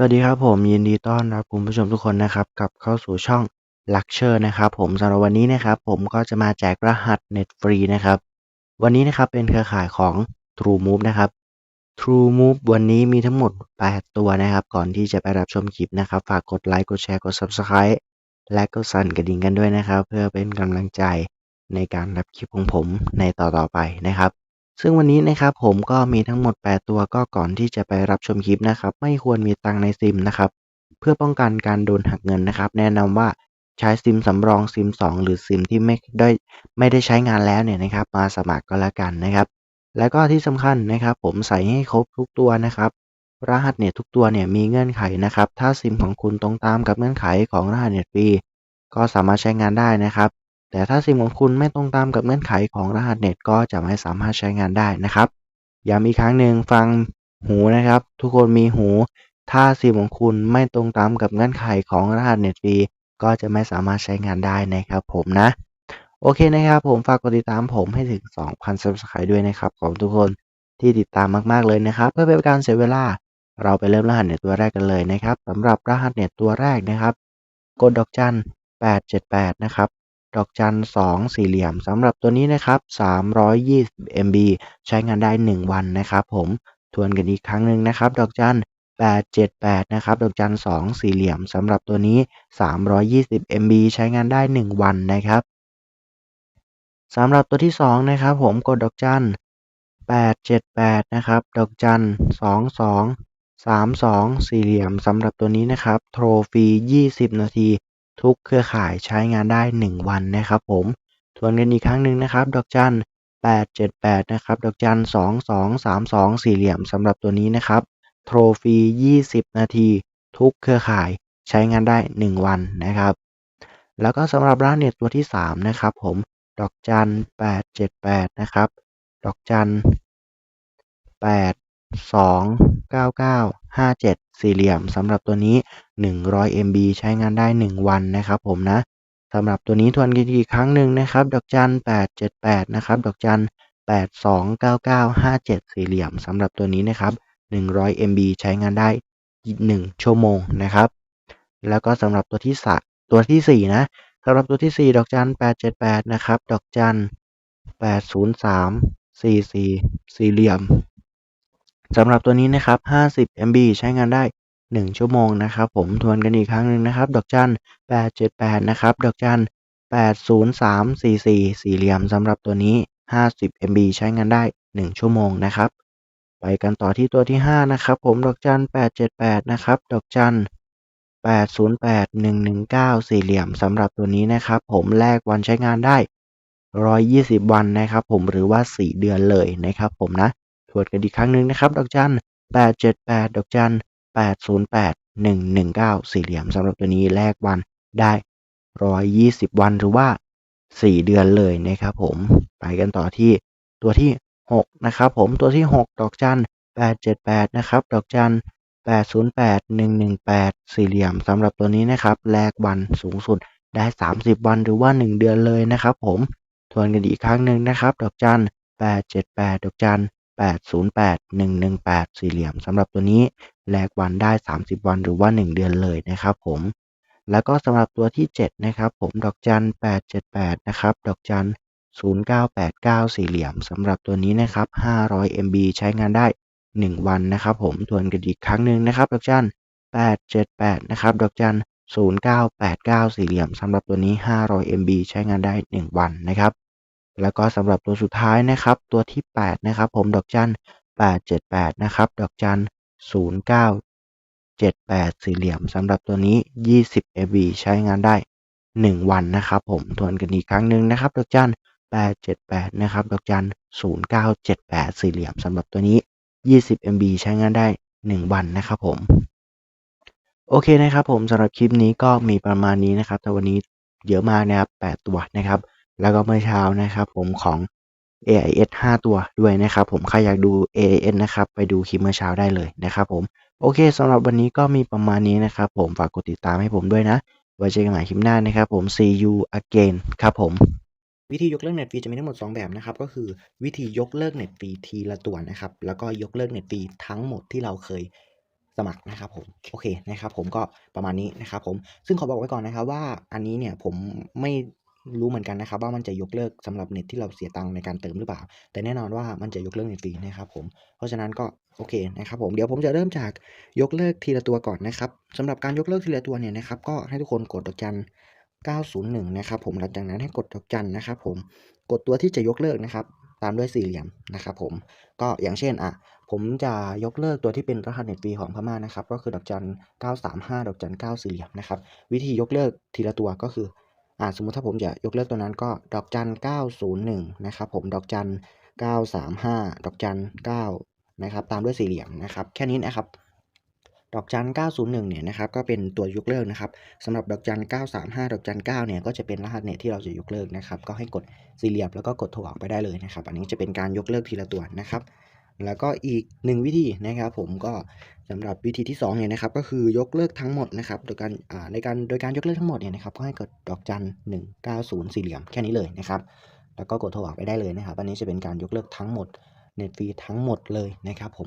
สวัสดีครับผมยินดีต้อนรับคุณผู้ชมทุกคนนะครับกลับเข้าสู่ช่อง Luxure นะครับผมสำหรับวันนี้นะครับผมก็จะมาแจกรหัสเน็ตฟรีนะครับวันนี้นะครับเป็นเครือข่ายของ True Move นะครับ True Move วันนี้มีทั้งหมด 8 ตัวนะครับ ก่อนที่จะไปรับชมคลิปนะครับ ฝากกดไลค์กดแชร์กด Subscribe และก็สั่นกระดิ่งกันด้วยนะครับ เพื่อเป็นกำลังใจในการรับคลิปของผมในต่อๆไปนะครับ ซึ่งวันนี้นะครับผมก็มีทั้งหมด 8 ตัวก็ก่อนที่จะไปรับชมคลิปนะครับ ไม่ควรมีตังในซิมนะครับ เพื่อป้องกันการโดนหักเงินนะครับ แนะนำว่าใช้ซิมสำรองซิม 2 หรือซิมที่ไม่ได้ไม่ได้ใช้งานแล้วเนี่ยนะครับ มาสมัครก็แล้วกันนะครับ แล้วก็ที่สำคัญนะครับ ผมใส่ให้ครบทุกตัวนะครับรหัสเน็ตทุกตัวเนี่ยมีเงื่อนไขนะครับ ถ้าซิมของคุณตรงตามกับเงื่อนไขของรหัสเน็ตฟรีก็สามารถใช้งานได้นะครับ แต่ถ้าซิมของคุณไม่ตรงตามกับเงื่อนไขของรหัสเน็ตก็จะไม่สามารถใช้งานได้นะครับย้ำอีกครั้งหนึ่งฟังหูนะครับ ทุกคนมีหู ถ้าซิมของคุณไม่ตรงตามกับเงื่อนไขของรหัสเน็ตฟรีก็จะไม่สามารถใช้งานได้นะครับผมนะ โอเคนะครับผมฝากกดติดตามผมให้ถึง 2,000 Subscribe ด้วยนะครับขอบทุกคนที่ติดตามมากๆเลยนะครับ เพื่อเป็นการเสียเวลา เราไปเริ่มรหัสเน็ตตัวแรกกันเลยนะครับสำหรับรหัสเน็ตตัวแรกนะครับ กดดอกจัน878 นะครับ ดอกจัน2สี่เหลี่ยมสำหรับตัวนี้นะครับ320 MB ใช้งานได้ 1 วันนะครับ ผมทวนกันอีกครั้งหนึ่งนะครับ ดอกจัน878นะครับดอกจัน2สี่เหลี่ยมสำหรับตัวนี้ 320 MB ใช้งานได้ 1 วันนะครับสำหรับตัวที่ 2 นะครับ ผมกดดอกจัน878นะครับดอกจัน22 32 สี่เหลี่ยมสำหรับตัวนี้นะครับ โทรฟรี 20 นาที ทุกเครือข่ายใช้งานได้ 1 วันนะครับผม ทวนกันอีกครั้งหนึ่งนะครับ ดอกจัน878 นะครับ ดอกจัน 2232 สี่เหลี่ยมสำหรับตัวนี้นะครับ โทรฟรี 20 นาที ทุกเครือข่ายใช้งานได้ 1 วันนะครับ แล้วก็สำหรับร้านเน็ตตัวที่ 3 นะครับผม ดอกจัน 878 นะครับ ดอกจัน 8 2 99 57 สี่เหลี่ยมสำหรับตัวนี้ 100 MB ใช้งานได้ 1 วันนะครับผมนะสำหรับตัวนี้ทวนกันอีกครั้งหนึ่งนะครับ ดอกจัน 878 นะครับ ดอกจัน 8299 57 สี่เหลี่ยมสำหรับตัวนี้นะครับ 100 MB ใช้งานได้ 1 ชั่วโมงนะครับ แล้วก็สำหรับตัวที่สตัวที่ 4 นะสำหรับตัวที่ 4 ดอกจัน 878 นะครับ ดอกจัน 803 44 สี่เหลี่ยม สำหรับตัวนี้นะครับ 50 MB ใช้งานได้ 1 ชั่วโมงนะครับ ผมทวนกันอีกครั้งหนึ่งนะครับ ดอกจัน 878 นะครับ ดอกจัน 803 44 สี่เหลี่ยมสำหรับตัวนี้ 50 MB ใช้งานได้ 1 ชั่วโมงนะครับ ไปกันต่อที่ตัวที่ 5 นะครับ ผม ดอกจัน 878 นะครับ ดอกจัน 808 119 สี่เหลี่ยมสำหรับตัวนี้นะครับ ผมแลกวันใช้งานได้ 120 วันนะครับ ผมหรือว่า 4 เดือนเลยนะครับ ผมนะ ทวนกันอีกครั้งหนึ่งนะครับ ดอกจัน878 ดอกจัน808 119 สี่เหลี่ยมสำหรับตัวนี้แลกวันได้ 120 วันหรือว่า 4 เดือนเลยนะครับผมไปกันต่อที่ตัวที่ 6 นะครับผมตัวที่ 6 ดอกจัน878 นะครับ ดอกจัน808 118 สี่เหลี่ยมสำหรับตัวนี้นะครับ แลกวันสูงสุดได้ 30 วันหรือว่า 1 เดือนเลยนะครับผมทวนกันอีกครั้งหนึ่งนะครับ ดอกจัน878 ดอกจัน 808 118 สี่เหลี่ยมสำหรับตัวนี้แลกวันได้ 30 วันหรือว่า 1 เดือนเลยนะครับผมแล้วก็สำหรับตัวที่ 7 นะครับผมดอกจัน 878 นะครับ ดอกจัน 0989 สี่เหลี่ยมสำหรับตัวนี้นะครับ 500 MB ใช้งานได้ 1 วันนะครับผมทวนกันอีกครั้งหนึ่งนะครับ ดอกจัน 878 นะครับ ดอกจัน 0989 สี่เหลี่ยมสำหรับตัวนี้ 500 MB ใช้งานได้ 1 วันนะครับ แล้วก็สำหรับตัวสุดท้ายนะครับ ตัวที่ 8 นะครับ ผมดอกจัน878 นะครับ ดอกจัน0978 สี่เหลี่ยมสำหรับตัวนี้ 20 MB ใช้งานได้ 1 วันนะครับ ผมทวนกันอีกครั้งหนึ่งนะครับ ดอกจัน878 นะครับ ดอกจัน0978 สี่เหลี่ยมสำหรับตัวนี้ 20 MB ใช้งานได้ 1 วันนะครับผม โอเคนะครับผมสำหรับคลิปนี้ก็มีประมาณนี้นะครับแต่วันนี้เยอะมากนะครับ 8 ตัวนะครับ แล้วก็เมื่อเช้านะครับผมของ AIS 5 ตัวด้วยนะครับผมใครอยากดู AIS นะครับไปดูคลิปเมื่อเช้าได้เลยนะครับผมโอเคสำหรับวันนี้ก็มีประมาณนี้นะครับผมฝากกดติดตามให้ผมด้วยนะไว้เจอกันใหม่คลิปหน้านะครับผม see you again ครับผมวิธียกเลิกเน็ตฟรีจะมีทั้งหมด 2 แบบนะครับ ก็คือวิธียกเลิกเน็ตฟรีทีละตัวนะครับ แล้วก็ยกเลิกเน็ตฟรีทั้งหมดที่เราเคยสมัครนะครับผมโอเคนะครับผมก็ประมาณนี้นะครับผมซึ่งขอบอกไว้ก่อนนะครับว่าอันนี้เนี่ยผมไม่ รู้เหมือนกันนะครับว่ามันจะยกเลิกสำหรับเน็ตที่เราเสียตังค์ในการเติมหรือเปล่า แต่แน่นอนว่ามันจะยกเลิกเน็ตฟรีนะครับผมเพราะฉะนั้นก็โอเคนะครับผมเดี๋ยวผมจะเริ่มจากยกเลิกทีละตัวก่อนนะครับสำหรับการยกเลิกทีละตัวเนี่ยนะครับก็ให้ทุกคนกดดอกจัน901นะครับผมหลังจากนั้นให้กดดอกจันนะครับผมกดตัวที่จะยกเลิกนะครับตามด้วยสี่เหลี่ยมนะครับผมก็อย่างเช่นอะผมจะยกเลิกตัวที่เป็นรหัสเน็ตฟรีของพม่านะครับก็คือดอกจัน935ดอกจัน9สี่เหลี่ยมนะครับวิธียกเลิกทีละตัวก็คือ อ่าสมมุติถ้าผมจะยกเลิกตัวนั้นก็ดอกจัน 901 นะครับผมดอกจัน 935 ดอกจัน 9 นะครับ ตามด้วยสี่เหลี่ยมนะครับ แค่นี้นะครับ ดอกจัน 901 เนี่ยนะครับ ก็เป็นตัวยกเลิกนะครับสำหรับดอกจัน 935 ดอกจัน 9 เนี่ยก็จะเป็นรหัสเน็ตที่เราจะยกเลิกนะครับ ก็ให้กดสี่เหลี่ยมแล้วก็กดโทรออกไปได้เลยนะครับ อันนี้จะเป็นการยกเลิกทีละตัวนะครับ แล้วก็อีกหนึ่งวิธีนะครับผมก็สำหรับวิธีที่2เนี่ยนะครับก็คือยกเลิกทั้งหมดนะครับโดยการอ่าในการโดยการยกเลิกทั้งหมดเนี่ยนะครับก็ให้กดดอกจัน190สี่เหลี่ยมแค่นี้เลยนะครับแล้วก็กดโทรออกไปได้เลยนะครับอันนี้จะเป็นการยกเลิกทั้งหมดเน็ตฟรีทั้งหมดเลยนะครับผม